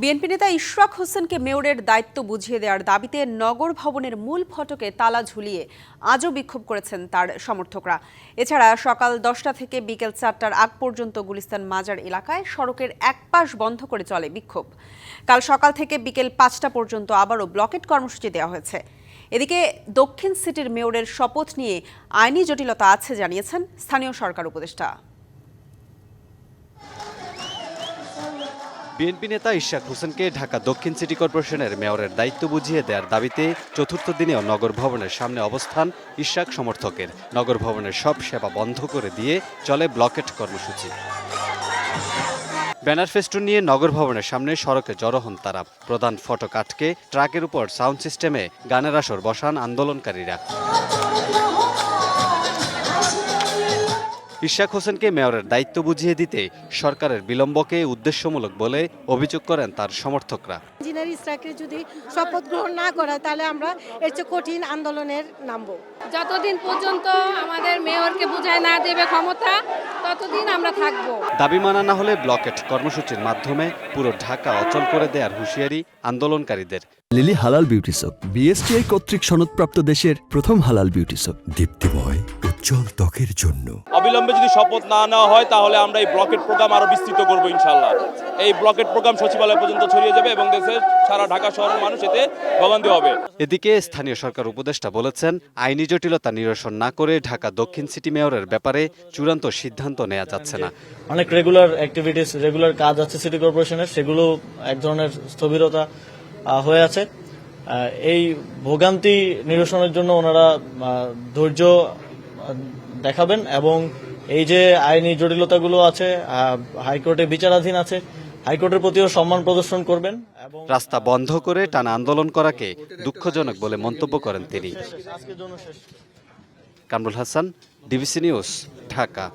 BNP নেতা ইশরাক হোসেনকে মেয়রের দায়িত্ব বুঝিয়ে দেওয়ার দাবিতে নগর ভবনের মূল ফটকে তালা ঝুলিয়ে আজও বিক্ষোভ করেছেন তার সমর্থকরা। এছাড়া সকাল দশটা থেকে বিকেল চারটার আগ পর্যন্ত গুলিস্তান মাজার এলাকায় সড়কের এক পাশ বন্ধ করে চলে বিক্ষোভ। কাল সকাল থেকে বিকেল পাঁচটা পর্যন্ত আবারও ব্লকেট কর্মসূচি দেওয়া হয়েছে। এদিকে দক্ষিণ সিটির মেয়রের শপথ নিয়ে আইনি জটিলতা আছে, জানিয়েছেন স্থানীয় সরকার উপদেষ্টা। বিএনপি নেতা ইশাক হোসেনকে ঢাকা দক্ষিণ সিটি কর্পোরেশনের মেয়রের দায়িত্ব বুঝিয়ে দেওয়ার দাবিতে চতুর্থ দিনেও নগর ভবনের সামনে অবস্থান ইশাক সমর্থকের। নগর ভবনের সব সেবা বন্ধ করে দিয়ে চলে ব্লকেট কর্মসূচি। ব্যানার ফেস্টুন নিয়ে নগর ভবনের সামনে সড়কে জড়ো হন তারা। প্রধান ফটক আটকে, ট্রাকের উপর সাউন্ড সিস্টেমে গানের আসর বসান আন্দোলনকারীরা। ইশাক হোসেনকে মেয়রের দায়িত্ব বুঝিয়ে দিতে সরকারের বিলম্বকে উদ্দেশ্যমূলক বলে অভিযোগ করেন তার সমর্থকরা। ইঞ্জিনিয়ার ইসরাকে যদি শপথ গ্রহণ না করায় তাহলে আমরা এর চেয়ে কঠিন আন্দোলনের নামবো। যতদিন পর্যন্ত আমাদের মেয়রকে বুঝায় না দেবে ক্ষমতা ততদিন আমরা থাকব। দাবি মানা না হলে ব্লকেট কর্মসূচির মাধ্যমে পুরো ঢাকা অচল করে দেওয়ার হুঁশিয়ারি আন্দোলনকারীদের। লিলি হালাল বিউটি সোপ বিএসটিআই কর্তৃক সনদপ্রাপ্ত দেশের প্রথম হালাল বিউটি সোপ দীপ্তিময় উজ্জ্বল ত্বকের জন্য। অবিলম্বে যদি শপথ না নেওয়া হয় তাহলে আমরা এই ব্লকেট প্রোগ্রাম আরও বিস্তৃত করব ইনশাল্লাহ এই ব্লকেট প্রোগ্রাম সচিবালয় পর্যন্ত ছড়িয়ে যাবে এবং দেশের সারা ঢাকা শহরের মানুষ এতে ভোগান্তি হবে। এদিকে স্থানীয় সরকার উপদেষ্টা বলেছেন আইনি জটিলতা নিরসন না করে ঢাকা দক্ষিণ সিটি মেয়রের ব্যাপারে চূড়ান্ত সিদ্ধান্ত নেওয়া যাচ্ছে না। অনেক রেগুলার অ্যাক্টিভিটিস রেগুলার কাজ আছে সিটি কর্পোরেশনের সেগুলো এক ধরনের স্থবিরতা হয়ে আছে। এই ভোগান্তি নিরসনের জন্য ওনারা ধৈর্য দেখাবেন এবং এই যে আইনি জটিলতাগুলো আছে হাইকোর্টে বিচারাধীন আছে হাইকোর্টের প্রতিও সম্মান প্রদর্শন করবেন রাস্তা বন্ধ করে টানা আন্দোলন করাকে দুঃখজনক বলে মন্তব্য করেন তিনি। Kamrul Hasan DBC news Dhaka.